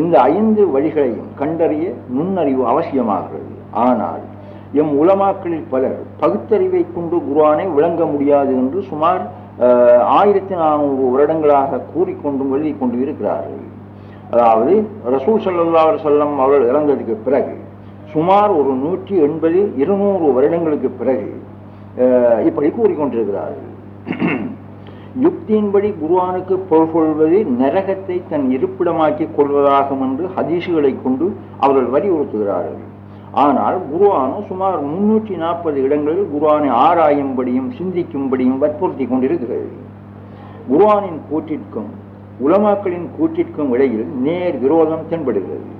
இந்த ஐந்து வழிகளையும் கண்டறிய நுண்ணறிவு அவசியமாகிறது. ஆனால் எம் உலமாக்களில் பலர் பகுத்தறிவை கொண்டு குர்ஆனை விளங்க முடியாது என்று சுமார் ஆயிரத்தி நானூறு வருடங்களாக கூறிக்கொண்டும் எழுதி கொண்டு இருக்கிறார்கள் அதாவது ரசூல் சல்லா செல்லம் அவர்கள் இறந்ததுக்கு பிறகு சுமார் ஒரு நூற்றி எண்பது இருநூறு வருடங்களுக்கு பிறகு இப்படி கூறிக்கொண்டிருக்கிறார்கள். யுக்தியின்படி குருவானுக்கு பொருள்கொள்வது நரகத்தை தன் இருப்பிடமாக்கிக் கொள்வதாகும் என்று ஹதீஸுகளை கொண்டு அவர்கள் வலியுறுத்துகிறார்கள். ஆனால் குருவானும் சுமார் முன்னூற்றி நாற்பது இடங்களில் குருவானை ஆராயும்படியும் சிந்திக்கும்படியும் வற்புறுத்தி கொண்டிருக்கிறது. குருவானின் கூற்றிற்கும் உலமாக்களின் கூற்றிற்கும் இடையில் நேர் விரோதம் தென்படுகிறது.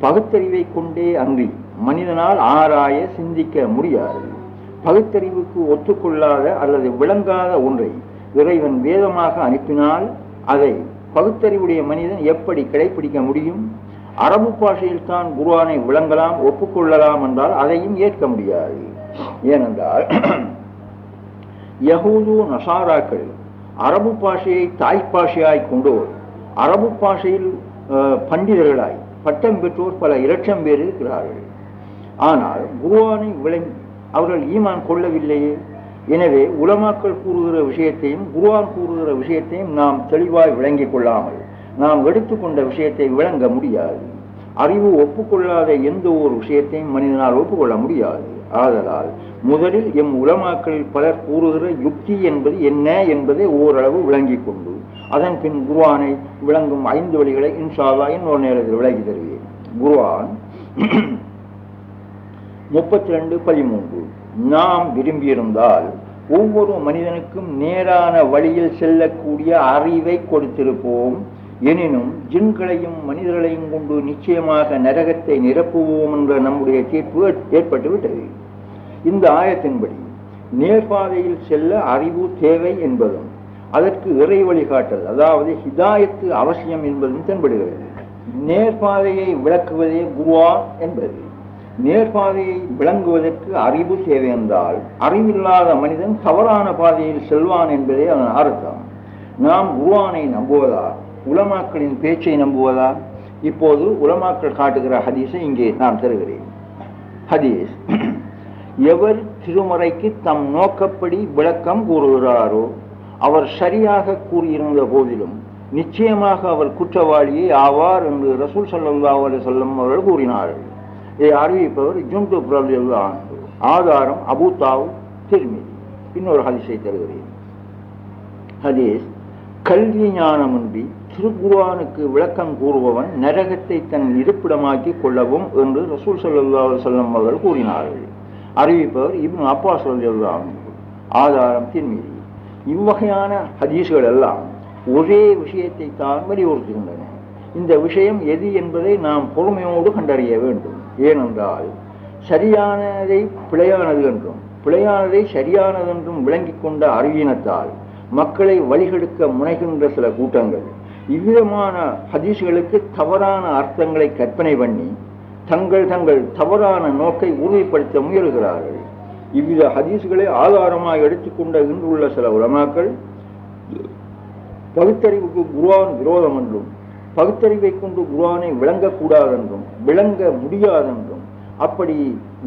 பகுத்தறிவை கொண்டே அன்றி மனிதனால் ஆராய சிந்திக்க முடியாது. பகுத்தறிவுக்கு ஒத்துக்கொள்ளாத அல்லது விளங்காத ஒன்றை இறைவன் வேதமாக அனுப்பினால் அதை பகுத்தறிவுடைய மனிதன் எப்படி கடைபிடிக்க முடியும்? அரபு பாஷையில் தான் குருவானை விளங்கலாம் ஒப்புக்கொள்ளலாம் என்றால் அதையும் ஏற்க முடியாது. ஏனென்றால் யகூது நசாராக்கள் அரபு பாஷையை தாய்ப்பாஷையாய் கொண்டோர் அரபு பாஷையில் பண்டிதர்களாய் பட்டம் பெற்றோர் பல இலட்சம் பேர் இருக்கிறார்கள். ஆனால் குருவானை விளங்கி அவர்கள் ஈமான் கொள்ளவில்லையே. எனவே உலமாக்கள் கூறுகிற விஷயத்தையும் குருவான் கூறுகிற விஷயத்தையும் நாம் தெளிவாய் விளங்கிக் கொள்ளாமல் நாம் எடுத்துக்கொண்ட விஷயத்தை விளங்க முடியாது. அறிவு ஒப்புக்கொள்ளாத எந்த ஒரு விஷயத்தையும் மனிதனால் ஒப்புக்கொள்ள முடியாது. ஆதலால் முதலில் எம் உலமாக்கள் பலர் கூறுகிற யுக்தி என்பது என்ன என்பதை ஓரளவு விளங்கிக் கொண்டு அதன் பின் குருவானை விளங்கும் ஐந்து வழிகளை இன்ஷா இன்னொரு நேரத்தில் விளக்கி தருவேன். குருவான் முப்பத்தி ரெண்டு பதிமூன்று. நாம் விரும்பியிருந்தால் ஒவ்வொரு மனிதனுக்கும் நேரான வழியில் செல்லக்கூடிய அறிவை கொடுத்திருப்போம். எனினும் ஜின்களையும் மனிதர்களையும் கொண்டு நிச்சயமாக நரகத்தை நிரப்புவோம் என்ற நம்முடைய தீர்ப்பு ஏற்பட்டுவிட்டது. இந்த ஆயத்தின்படி நேர்பாதையில் செல்ல அறிவு தேவை என்பதும் அதற்கு இறை வழிகாட்டல் அதாவது ஹிதாயத்து அவசியம் என்பதும் தென்படுகிறது. நேர்பாதையை விளக்குவதே குருவா என்பது. நேர்பாதையை விளங்குவதற்கு அறிவு தேவை என்றால் அறிவில்லாத மனிதன் தவறான பாதையில் செல்வான் என்பதே அதன் அர்த்தம். நாம் குருவானை நம்புவதா? உலமாக்களின் பேச்சை நம்புவதா? இப்போது உலமாக்கள் காட்டுகிற ஹதீஸை இங்கே நான் தருகிறேன். ஹதீஸ் எவர் திருமறைக்கு தம் நோக்கப்படி விளக்கம் கூறுகிறாரோ அவர் சரியாக கூறியிருந்த போதிலும் நிச்சயமாக அவர் குற்றவாளியே ஆவார் என்று ரசூல் சல்லா அலி சொல்லம் அவர்கள் கூறினார்கள். இதை அறிவிப்பவர் ஜுந்து பிரபுல்லான் ஆதாரம் அபு தாவ் திருமிதி இன்னொரு ஹதிசை தருகிறேன். ஹதீஸ் கல்வி ஞானமின்றி திருக்குர்ஆனுக்கு விளக்கம் கூறுபவன் நரகத்தை தன் இருப்பிடமாக்கி கொள்ளவும் என்று ரசூல் சல்லா செல்லம் அவர்கள் கூறினார்கள். அறிவிப்பவர் இப்னு அப்பாஸ் ரலியல்லாஹு ஆதாரம் திருமிதி இவ்வகையான ஹதீஸ்கள் எல்லாம் ஒரே விஷயத்தை தான் வலியுறுத்துகின்றன இந்த விஷயம் எது என்பதை நாம் பொறுமையோடு கண்டறிய வேண்டும். ஏனென்றால் சரியானதை பிழையானது என்றும் பிழையானதை சரியானது என்றும் விளங்கிக் கொண்ட அறிவினத்தால் மக்களை வழிகெடுக்க முனைகின்ற சில கூட்டங்கள் இவ்விதமான ஹதீஸ்களுக்கு தவறான அர்த்தங்களை கற்பனை பண்ணி தங்கள் தங்கள் தவறான நோக்கை உறுதிப்படுத்த முயல்கிறார்கள். இவ்வித ஹதீஸ்களை ஆதாரமாக எடுத்துக்கொண்ட இன்றுள்ள சில உலமாக்கள் பகுத்தறிவுக்கு குருவான் விரோதம் என்றும் பகுத்தறிவை கொண்டு குருவானை விளங்கக்கூடாதென்றும் விளங்க முடியாதென்றும் அப்படி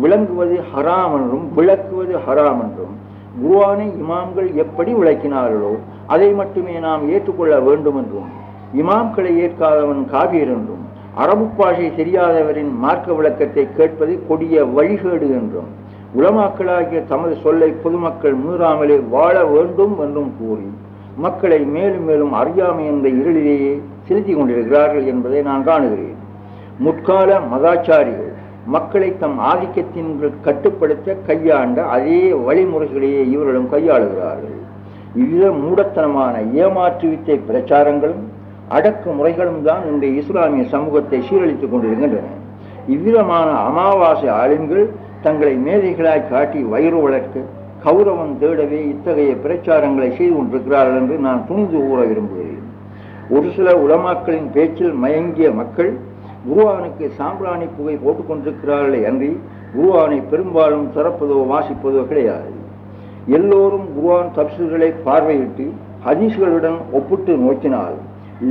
விளங்குவது ஹராம் என்றும் விளக்குவது ஹராம் என்றும் குருவானை இமாம்கள் எப்படி விளக்கினார்களோ அதை மட்டுமே நாம் ஏற்றுக்கொள்ள வேண்டும் என்றும் இமாம்களை ஏற்காதவன் காபீர் என்றும் அரபு பாஷை தெரியாதவரின் மார்க்க விளக்கத்தை கேட்பது கொடிய வழிகேடு என்றும் உலமாக்களாகிய தமது சொல்லை பொதுமக்கள் மீறாமலே வாழ வேண்டும் என்றும் கூறி மக்களை மேலும் மேலும் அறியாமை என்ற இருளிலேயே செலுத்தி கொண்டிருக்கிறார்கள் என்பதை நான் காணுகிறேன். முற்கால மதாச்சாரிகள் மக்களை தம் ஆதிக்கத்தின் கட்டுப்படுத்த கையாண்ட அதே வழிமுறைகளையே இவர்களும் கையாளுகிறார்கள். இவ்வித மூடத்தனமான ஏமாற்று வித்தை பிரச்சாரங்களும் அடக்கு முறைகளும் தான் இன்றைய இஸ்லாமிய சமூகத்தை சீரழித்துக் கொண்டிருக்கின்றன. இவ்விதமான அமாவாசை ஆளுங்கள் தங்களை மேதைகளாய் காட்டி வயிறு வளர்க்க கௌரவம் தேடவே இத்தகைய பிரச்சாரங்களை செய்து கொண்டிருக்கிறார்கள் என்று நான் துணிந்து கூற விரும்புகிறேன். ஒரு சில உலமாக்களின் பேச்சில் மயங்கிய மக்கள் குருவானுக்கு சாம்பிராணி புகை போட்டுக் கொண்டிருக்கிறார்களே அன்றி குருவானை பெரும்பாலும் திறப்பதோ வாசிப்பதோ கிடையாது. எல்லோரும் குருவான் தப்சுகளை பார்வையிட்டு ஹதீஸ்களுடன் ஒப்பிட்டு நோக்கினால்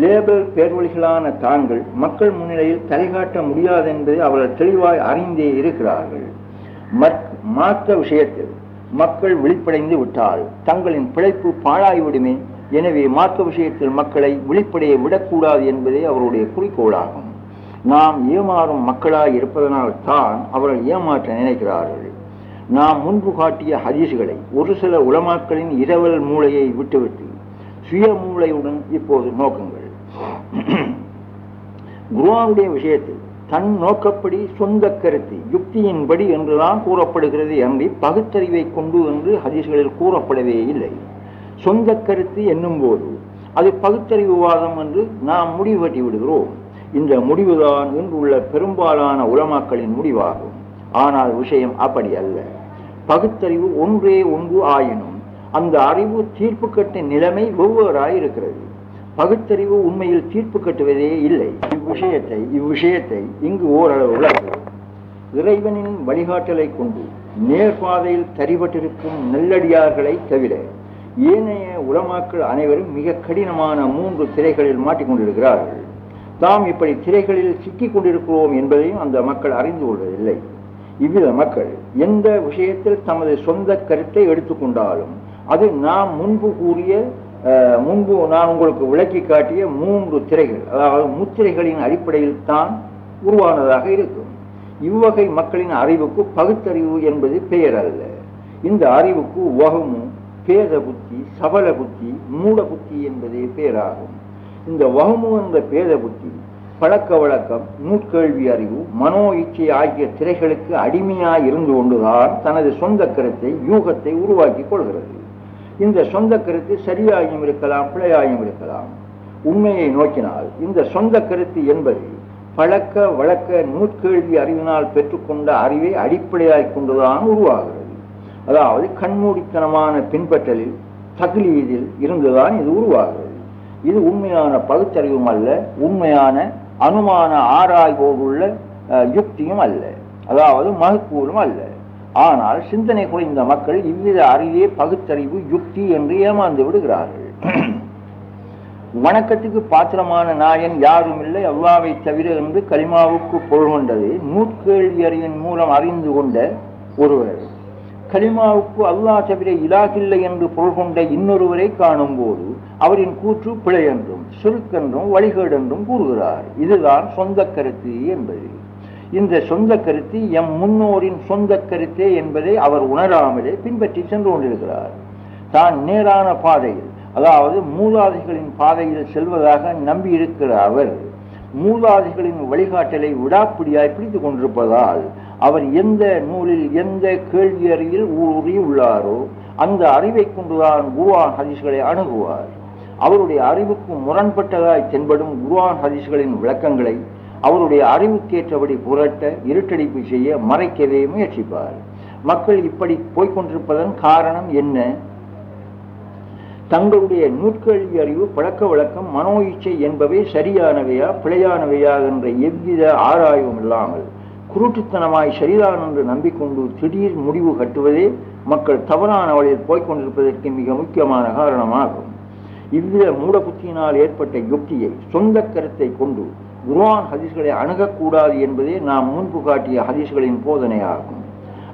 லேபல் பேர்வழிகளான தாங்கள் மக்கள் முன்னிலையில் தலைகாட்ட முடியாது என்பதை அவர்கள் தெளிவாய் அறிந்தே இருக்கிறார்கள். மாற்ற விஷயத்தில் மக்கள் விழிப்படைந்து விட்டால் தங்களின் பிழைப்பு பாழாகிவிடுமே. எனவே மாற்று விஷயத்தில் மக்களை விழிப்படைய விடக்கூடாது என்பதே அவருடைய குறிக்கோளாகும். நாம் ஏமாறும் மக்களாக இருப்பதனால் தான் அவர்கள் ஏமாற்ற நினைக்கிறார்கள். நாம் முன்பு காட்டிய ஹதீசுகளை ஒரு சில உலமாக்களின் இரவல் மூளையை விட்டுவிட்டு சுய மூளையுடன் இப்போது நோக்குங்கள். குருவாவுடைய விஷயத்தில் தன் நோக்கப்படி சொந்த கருத்து யுக்தியின்படி என்றுதான் கூறப்படுகிறது என்று பகுத்தறிவை கொண்டு என்று ஹதீஸ்களில் கூறப்படவே இல்லை. சொந்த கருத்து என்னும் போது அது பகுத்தறிவுவாதம் என்று நாம் முடிவு கட்டி விடுகிறோம். இந்த முடிவுதான் இன்றுள்ள பெரும்பாலான உலமாக்களின் முடிவாகும். ஆனால் விஷயம் அப்படி அல்ல. பகுத்தறிவு ஒன்றே ஒன்று ஆயினும் அந்த அறிவு தீர்ப்பு கட்ட நிலைமை வெவ்வேறாயிருக்கிறது. பகுத்தறிவு உண்மையில் தீர்ப்பு கட்டுவதே இல்லை. இவ்விஷயத்தை இவ்விஷயத்தை இங்கு ஓரளவு விளக்குவோம் இறைவனின் வழிகாட்டலை கொண்டு நேர்பாதையில் தரிபட்டிருக்கும் நெல்லடியார்களை தவிர ஏனைய உலமாக்கள் அனைவரும் மிக கடினமான மூன்று திரைகளில் மாட்டிக்கொண்டிருக்கிறார்கள். தாம் இப்படி திரைகளில் சிக்கிக் கொண்டிருக்கிறோம் என்பதையும் அந்த மக்கள் அறிந்து கொள்வதில்லை. இவ்வித மக்கள் எந்த விஷயத்தில் தமது சொந்த கருத்தை எடுத்துக்கொண்டாலும் அது நாம் முன்பு கூறிய முன்பு நான் உங்களுக்கு விளக்கி காட்டிய மூன்று திரைகள் அதாவது முத்திரைகளின் அடிப்படையில் தான் உருவானதாக இருக்கும். இவ்வகை மக்களின் அறிவுக்கு பகுத்தறிவு என்பது பெயர் அல்ல. இந்த அறிவுக்கு வகமு பேத புத்தி சபல புத்தி மூட புத்தி என்பதே பெயராகும். இந்த வகமு என்ற பேத புத்தி பழக்க வழக்கம் நூற்கேள்வி அறிவு மனோ இச்சை ஆகிய திரைகளுக்கு அடிமையாய் இருந்து கொண்டுதான் தனது சொந்த கருத்தை யூகத்தை உருவாக்கி கொள்கிறது. இந்த சொந்த கருத்து சரியாயும் இருக்கலாம் பிழையாயும் இருக்கலாம். உண்மையை நோக்கினால் இந்த சொந்த கருத்து என்பது பழக்க வழக்க நூற்கேள்வி அறிவினால் பெற்றுக்கொண்ட அறிவை அடிப்படையாக கொண்டுதான் உருவாகிறது. அதாவது கண்மூடித்தனமான பின்பற்றலில் தகுலீதில் இருந்துதான் இது உருவாகிறது. இது உண்மையான பகுத்தறிவும் அல்ல உண்மையான அனுமான ஆராய்வோடுள்ள யுக்தியும் அல்ல. அதாவது மகக்கூலும் அல்ல. ஆனால் சிந்தனை குறைந்த மக்கள் இவ்வித அறிவே பகுத்தறிவு யுக்தி என்று ஏமாந்து விடுகிறார்கள். வணக்கத்துக்கு பாத்திரமான நாயன் யாரும் இல்லை அவ்வாவை தவிர என்று கலிமாவுக்கு பொருள் கொண்டது நூற்கேள்வி அறிவின் மூலம் அறிந்து கொண்ட ஒருவர். கலிமாவுக்கு அல்லாஹ் தவிர இலாகில்லை என்று பொருள் கொண்ட இன்னொருவரை காணும் போது அவரின் கூற்று பிழை என்றும் சுருக்கென்றும் வழிகேடென்றும் கூறுகிறார். இதுதான் சொந்த கருத்து என்பது. இந்த சொந்த கருத்து எம் முன்னோரின் சொந்த கருத்தே என்பதை அவர் உணராமலே பின்பற்றி சென்று கொண்டிருக்கிறார். தான் நேரான பாதையில் அதாவது மூதாதிகளின் பாதையில் செல்வதாக நம்பியிருக்கிற அவர். மூதாதிகளின் வழிகாட்டலை விடாப்பிடியாய் பிடித்துக் கொண்டிருப்பதால் அவர் எந்த நூலில் எந்த கேள்வி அறிவில் உள்ளாரோ அந்த அறிவை கொண்டுதான் குருவான் ஹதீஸ்களை அணுகுவார். அவருடைய அறிவுக்கு முரண்பட்டதாய் தென்படும் குருவான் ஹதீஸ்களின் விளக்கங்களை அவருடைய அறிவுக்கேற்றபடி புரட்ட இருட்டடிப்பு செய்ய மறைக்கவே முயற்சிப்பார். மக்கள் இப்படி போய்கொண்டிருப்பதன் காரணம் என்ன? தங்களுடைய நூற்கல்வி அறிவு பழக்க வழக்கம் மனோ இச்சை என்பவை சரியானவையா பிழையானவையா என்ற எவ்வித ஆராய்வும் இல்லாமல் குருட்டுத்தனமாய் சரிதான் என்று நம்பிக்கொண்டு திடீர் முடிவு கட்டுவதே மக்கள் தவறான வழியில் போய்கொண்டிருப்பதற்கு மிக முக்கியமான காரணமாகும். இவ்வித மூடபுத்தியினால் ஏற்பட்ட யுக்தியை சொந்த கருத்தை கொண்டு குர்ஆன் ஹதீஸ்களை அணுகக்கூடாது என்பதே நாம் முன்பு காட்டிய ஹதீஸ்களின் போதனையாகும்.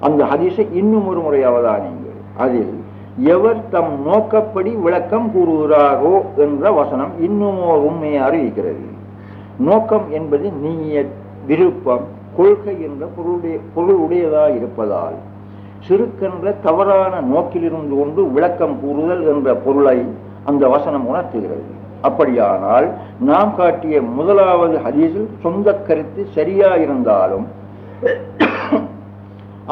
அந்த ஹதீஸை இன்னும் ஒரு முறை அவதானியுங்கள் அதில் எவர் தம் நோக்கப்படி விளக்கம் கூறுகிறாரோ என்ற வசனம் இன்னும் உண்மையை அறிவிக்கிறது. நோக்கம் என்பது நீய விருப்பம் கொள்கை என்ற பொருளுடைய பொருளுடையதாக இருப்பதால் சிறுக்கென்ற தவறான நோக்கிலிருந்து கொண்டு விளக்கம் கூறுதல் என்ற பொருளை அந்த வசனம் உணர்த்துகிறது. அப்படியானால் நாம் காட்டிய முதலாவது ஹதீஸில் சொந்த கருத்து சரியா இருந்தாலும்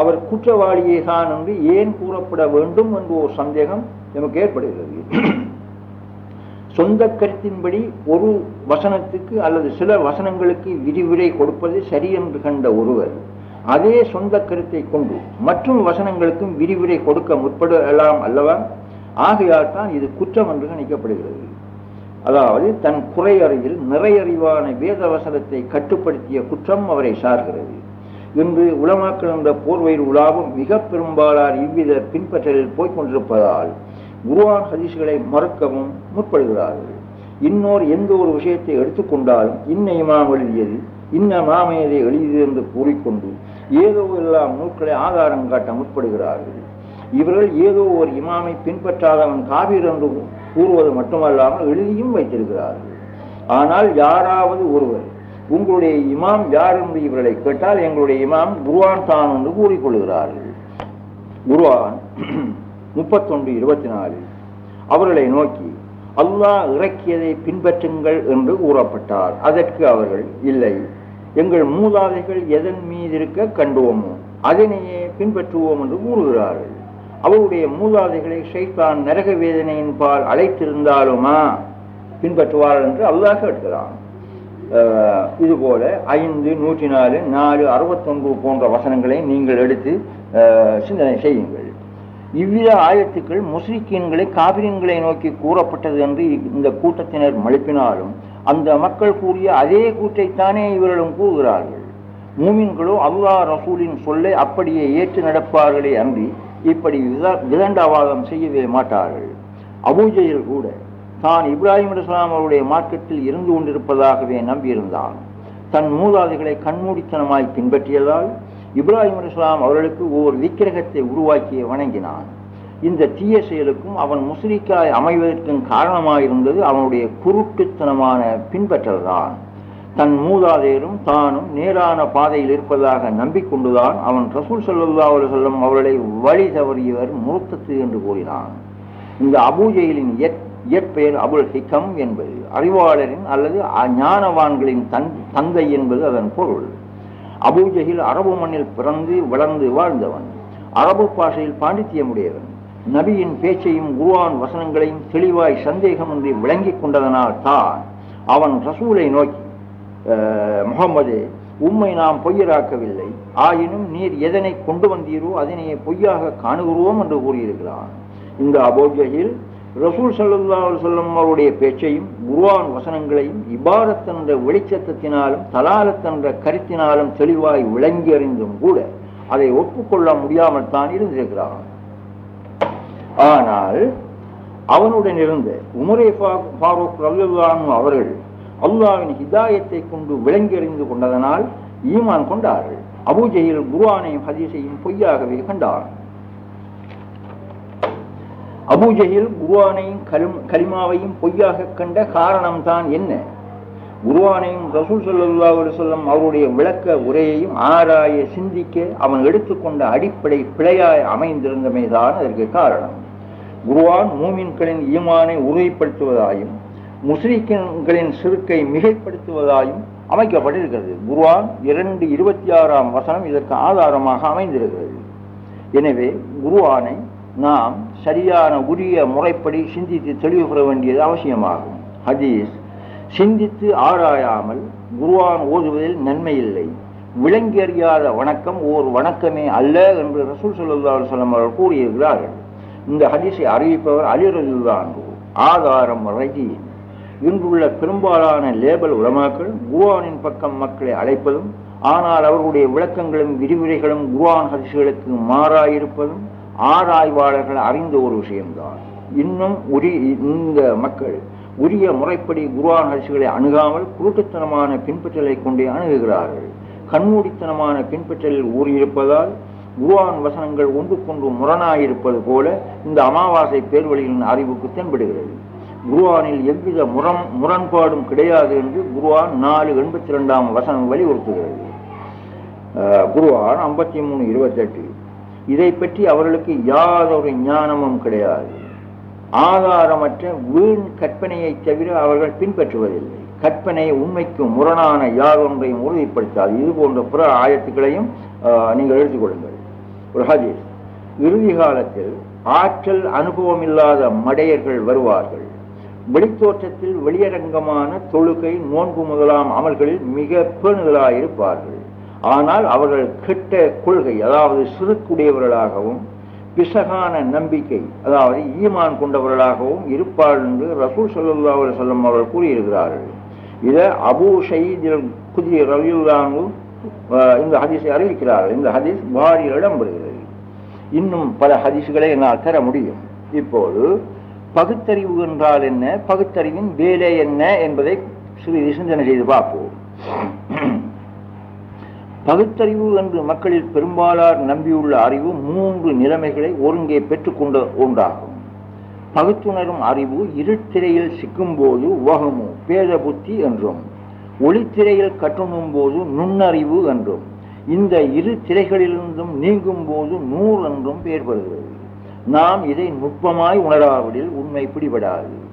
அவர் குற்றவாளியே தான் என்று ஏன் கூறப்பட வேண்டும் என்று ஒரு சந்தேகம் நமக்கு ஏற்படுகிறது. சொந்த கருத்தின்படி ஒரு வசனத்துக்கு அல்லது சில வசனங்களுக்கு விரிவுரை கொடுப்பது சரி என்று கண்ட ஒருவர் அதே சொந்த கருத்தை கொண்டு மற்றும் வசனங்களுக்கும் விரிவுரை கொடுக்க முற்படலாம் அல்லவா? ஆகையால் தான் இது குற்றம் என்று நினைக்கப்படுகிறது. அதாவது தன் குறையறையில் நிறையறிவான வேதவசனத்தை கட்டுப்படுத்திய குற்றம் அவரை சார்கிறது. இன்று உலமாக்கள் என்ற போர்வையில் உலாவும் மிக பெரும்பாலார் இவ்வித பின்பற்றலில் போய்கொண்டிருப்பதால் குருவான் ஹதீஸ்களை மறுக்கவும் முற்படுகிறார்கள். இன்னொரு எந்த ஒரு விஷயத்தை எடுத்துக்கொண்டாலும் இன்ன இமாம் எழுதியது இன்ன மாமையதை எழுதியது என்று கூறிக்கொண்டு ஏதோ எல்லாம் நூல்களை ஆதாரம் காட்ட முற்படுகிறார்கள். இவர்கள் ஏதோ ஒரு இமாமை பின்பற்றாதவன் காவிர் என்று கூறுவது மட்டுமல்லாமல் எழுதியும் வைத்திருக்கிறார்கள். ஆனால் யாராவது ஒருவர் உங்களுடைய இமாம் யார் என்று இவர்களை கேட்டால் எங்களுடைய இமாம் குருவான் தான் என்று கூறிக்கொள்கிறார்கள். குருவான் முப்பத்தொன்று இருபத்தி நாலு அவர்களை நோக்கி அல்லாஹ் இறக்கியதை பின்பற்றுங்கள் என்று கூறப்பட்டார். அதற்கு அவர்கள் இல்லை எங்கள் மூதாதைகள் எதன் மீது இருக்க கண்டோமோ அதனையே பின்பற்றுவோம் என்று கூறுகிறார்கள். அவருடைய மூதாதைகளை ஷைத்தான் நரக வேதனையின் பால் அழைத்திருந்தாலுமா? பின்பற்றுவார்கள் என்று அல்லாஹ் கேட்கிறான். இதுபோல ஐந்து நூற்றி நாலு நாலு அறுபத்தொன்று போன்ற வசனங்களை நீங்கள் எடுத்து சிந்தனை செய்யுங்கள். இவ்வித ஆயத்துக்கள் முஸ்லிக்கீன்களை காபிரியன்களை நோக்கி கூறப்பட்டது என்று இந்த கூட்டத்தினர் மழுப்பினாலும் அந்த மக்கள் கூறிய அதே கூற்றைத்தானே இவர்களும் கூறுகிறார்கள். மூமின்களோ அல்லாஹ் ரசூலின் சொல்லை அப்படியே ஏற்று நடப்பார்களே அன்றி இப்படி விதண்டாவாதம் செய்யவே மாட்டார்கள். அபூஜையில் கூட தான் இப்ராஹிம் இஸ்லாம் அவருடைய மார்க்கத்தில் இருந்து கொண்டிருப்பதாகவே நம்பியிருந்தான். தன் மூதாதைகளை கண்மூடித்தனமாய் பின்பற்றியதால் இப்ராஹிம் இஸ்லாம் அவர்களுக்கு ஓர் விக்கிரகத்தை உருவாக்கிய வணங்கினான். இந்த தீய செயலுக்கும் அவன் முஸ்லிக்காய் அமைவதற்கும் காரணமாயிருந்தது அவனுடைய குருட்டுத்தனமான பின்பற்றல்தான். தன் மூதாதையரும் தானும் நேரான பாதையில் இருப்பதாக நம்பிக்கொண்டுதான் அவன் ரசூல் ஸல்லல்லாஹு அவர் வஸல்லம் அவர்களை வழி தவறியவர் முருத்தத்து என்று கூறினான். இந்த அபூஜெயிலின் இயற்பெயர் அபுல் ஹிகம் என்பது அறிவாளரின் அல்லது ஞானவான்களின் தன் தந்தை என்பது அதன் பொருள். அபூஜையில் அரபு மண்ணில் பிறந்து வளர்ந்து வாழ்ந்தவன் அரபு பாஷையில் பாண்டித்தியமுடையவன் நபியின் பேச்சையும் குருவான் வசனங்களையும் தெளிவாய் சந்தேகமின்றி விளங்கிக் கொண்டதனால் தான் அவன் ரசூலை நோக்கி முகமது உம்மை நாம் பொய்யராக்கவில்லை. ஆயினும் நீர் எதனை கொண்டு வந்தீரோ அதனையே பொய்யாக காணுகிறோம் என்று கூறியிருக்கிறான். இந்த அபோஜையில் ரசூல் சல்லா சொல்லம் அவருடைய பேச்சையும் குருவான் வசனங்களையும் இபாரத் என்ற வெளிச்சத்தத்தினாலும் தலாலத் என்ற கருத்தினாலும் தெளிவாய் விளங்கி அறிந்தும் கூட அதை ஒப்புக்கொள்ள முடியாமல் தான் இருந்திருக்கிறான். ஆனால் அவனுடன் இருந்த உமரே ஃபாரூக் ரலியல்லாஹு அவர்கள் அல்லாவின் ஹிதாயத்தை கொண்டு விளங்கி அறிந்து கொண்டதனால் ஈமான் கொண்டார்கள். அபுஜெயில் குருவானையும் ஹதீஸையும் பொய்யாகவே கண்டான் அபுஜெயில் குருவானையும் கலிமாவையும் பொய்யாக கண்ட காரணம்தான் என்ன? குருவானையும் ரசூல் ஸல்லல்லாஹு சொல்லம் அவருடைய விளக்க உரையையும் ஆராய சிந்திக்க அவன் எடுத்துக்கொண்ட அடிப்படை பிழையாய் அமைந்திருந்தமைதான் அதற்கு காரணம். குருவான் மூமின்களின் ஈமானை உறுதிப்படுத்துவதாயும் முஸ்லிம்களின் சிறுக்கை மிகைப்படுத்துவதாயும் அமைக்கப்பட்டிருக்கிறது. குருவான் இரண்டு இருபத்தி ஆறாம் வசனம் இதற்கு ஆதாரமாக அமைந்திருக்கிறது. எனவே குருவானை நாம் சரியான உரிய முறைப்படி சிந்தித்து தெளிவு பெற வேண்டியது அவசியமாகும். ஹதீஸ் சிந்தித்து ஆராயாமல் குருவான் ஓதுவதில் நன்மை இல்லை. விளங்கி அறியாத வணக்கம் ஓர் வணக்கமே அல்ல என்று ரசூல் ஸல்லல்லாஹு சொல்லம் அவர்கள் கூறியிருக்கிறார்கள். இந்த ஹதீஸை அறிவிப்பவர் அலிரதுதான் ஆதாரம் ரஜீன் இன்றுள்ள பெரும்பாலான லேபல் உலமாக்கள் குர்ஆனின் பக்கம் மக்களை அழைப்பதும் ஆனால் அவர்களுடைய விளக்கங்களும் விரிவுரைகளும் குர்ஆன் ஹரிசுகளுக்கு மாறாயிருப்பதும் ஆராய்வாளர்கள் அறிந்த ஒரு விஷயம்தான். இன்னும் உரி இந்த மக்கள் உரிய முறைப்படி குர்ஆன் ஹரிசுகளை அணுகாமல் குருட்டுத்தனமான பின்பற்றலை கொண்டே அணுகுகிறார்கள். கண்மூடித்தனமான பின்பற்றலில் ஊறியிருப்பதால் குர்ஆன் வசனங்கள் ஒன்றுக்கொன்று முரணாயிருப்பது போல இந்த அமாவாசை பேர்வழிகளின் அறிவுக்கு தென்படுகிறது. குருவானில் எவ்வித முரண் முரண்பாடும் கிடையாது என்று குருவான் நாலு எண்பத்தி ரெண்டாம் வசனம் வலியுறுத்துகிறது. குருவான் ஐம்பத்தி மூணு இருபத்தெட்டு. இதை பற்றி அவர்களுக்கு யாதொரு ஞானமும் கிடையாது. ஆதாரமற்ற வீண் கற்பனையை தவிர அவர்கள் பின்பற்றுவதில்லை. கற்பனை உண்மைக்கு முரணான யாதொன்றையும் உறுதிப்படுத்தாது. இது போன்ற பிற ஆயத்துக்களையும் நீங்கள் எடுத்துக்கொள்ளுங்கள் ஒரு ஹதீஸ். இறுதி காலத்தில் ஆற்றல் அனுபவம் இல்லாத மடையர்கள் வருவார்கள். வெளித்தோற்றத்தில் வெளியரங்கமான தொழுகை நோன்பு முதலாம் அமல்களில் மிக பேணுதலாயிருப்பார்கள் ஆனால் அவர்கள் கெட்ட கொள்கை அதாவது சிறுக்குடையவர்களாகவும் பிசகான நம்பிக்கை அதாவது ஈமான் கொண்டவர்களாகவும் இருப்பார்கள் என்று ரசூல் சல்லா அலைஹி வஸல்லம் அவர்கள் கூறியிருக்கிறார்கள். இதை அபு ஷயீத் குதிய ரவியுல்லானு இந்த ஹதீஸை அறிவிக்கிறார்கள். இந்த ஹதீஸ் பாரியில் இடம்பெறுகிறது இன்னும் பல ஹதீஸ்களை என்னால் தர முடியும். இப்போது பகுத்தறிவு என்றால் என்ன? பகுத்தறிவின் வேலை என்ன என்பதை சிறிது சிந்தனை செய்து பார்ப்போம். பகுத்தறிவு என்று மக்களில் பெரும்பாலார் நம்பியுள்ள அறிவு மூன்று நிலைமைகளை ஒருங்கே பெற்றுக்கொண்ட ஒன்றாகும். பகுத்துணரும் அறிவு இருட்டிரையில் சிக்கும்போது உவகமு பேத புத்தி என்றும் ஒளித்திரையில் கட்டுணும் போது நுண்ணறிவு என்றும் இந்த இரு திரைகளிலிருந்தும் நீங்கும் போது நூல் என்றும் பெயர் பெறுகிறது நாம் இதை நுட்பமாய் உணராவிடில் உண்மை பிடிபடாது.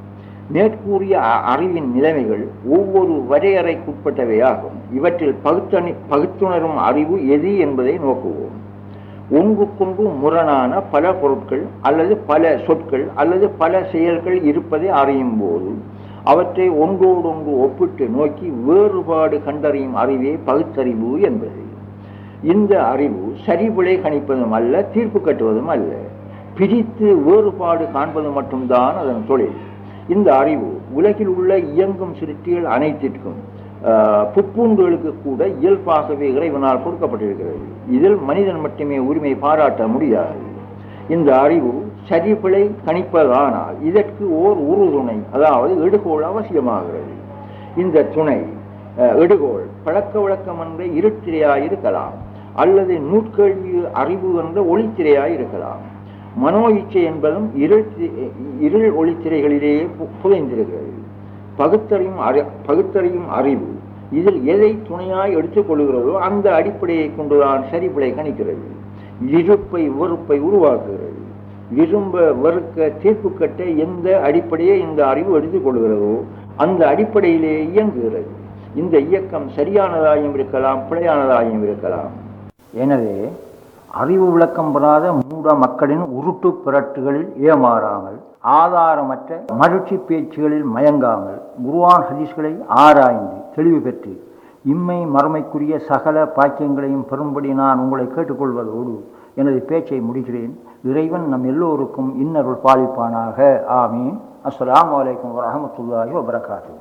மேற்கூறிய அ- அறிவின் நிலைமைகள் ஒவ்வொரு வரையறைக்குட்பட்டவையாகும். இவற்றில் பகுத்தணி பகுத்துணரும் அறிவு எது என்பதை நோக்குவோம். ஒன்றுக்கொன்று முரணான பல பொருட்கள் அல்லது பல சொற்கள் அல்லது பல செயல்கள் இருப்பதை அறியும் போது அவற்றை ஒன்றோடொன்று ஒப்பிட்டு நோக்கி வேறுபாடு கண்டறியும் அறிவே பகுத்தறிவு என்பது. இந்த அறிவு சரிவிளை கணிப்பதும் அல்ல தீர்ப்பு கட்டுவதும் அல்ல. பிரித்து வேறுபாடு காண்பது மட்டும்தான் அதன் தொழில். இந்த அறிவு உலகில் உள்ள இயங்கும் சிருஷ்டிகள் அனைத்திற்கும் புப்பூண்டுகளுக்கு கூட இயல்பாகவே இறைவனால் கொடுக்கப்பட்டிருக்கிறது. இதில் மனிதன் மட்டுமே உரிமை பாராட்ட முடியாது. இந்த அறிவு சரிபிழை கணிப்பதானால் இதற்கு ஓர் உறுதுணை அதாவது எடுகோள் அவசியமாகிறது. இந்த துணை எடுகோள் பழக்க வழக்கம் என்ற இருட்டிரையாய் இருக்கலாம் அல்லது நூற்கேள்வி அறிவு என்ற ஒளித்திரையாய் இருக்கலாம். மனோ இச்சை என்பதும் இருள் தி- இருள் ஒளித்திரைகளிலேயே பு- புதைந்திருக்கிறது. பகுத்தறியும் அறி பகுத்தறியும் அறிவு இதில் எதை துணையாய் எடுத்துக்கொள்கிறதோ அந்த அடிப்படையை கொண்டுதான் சரிபிழை கணிக்கிறது. இருப்பை வெறுப்பை உருவாக்குகிறது. விரும்ப வெறுக்க தீர்ப்பு கட்ட எந்த அடிப்படையை இந்த அறிவு எடுத்துக்கொள்கிறதோ அந்த அடிப்படையிலே இயங்குகிறது. இந்த இயக்கம் சரியானதாயும் இருக்கலாம் பிழையானதாயும் இருக்கலாம். எனவே அறிவு விளக்கம் பெறாத மூட மக்களின் உருட்டு பிறட்டுகளில் ஏமாறாமல் ஆதாரமற்ற மகிழ்ச்சி பேச்சுகளில் மயங்காமல் குருவான் ஹதீஸ்களை ஆராய்ந்து தெளிவு பெற்று இம்மை மறுமைக்குரிய சகல பாக்கியங்களையும் பெறும்படி நான் உங்களை கேட்டுக்கொள்வதோடு எனது பேச்சை முடிகிறேன் இறைவன் நம் எல்லோருக்கும் இன்னருள் பாலிப்பானாக. ஆமீன். அஸ்லாம் அலைக்கும் வரமத்துல்லாஹி வபரகாத்து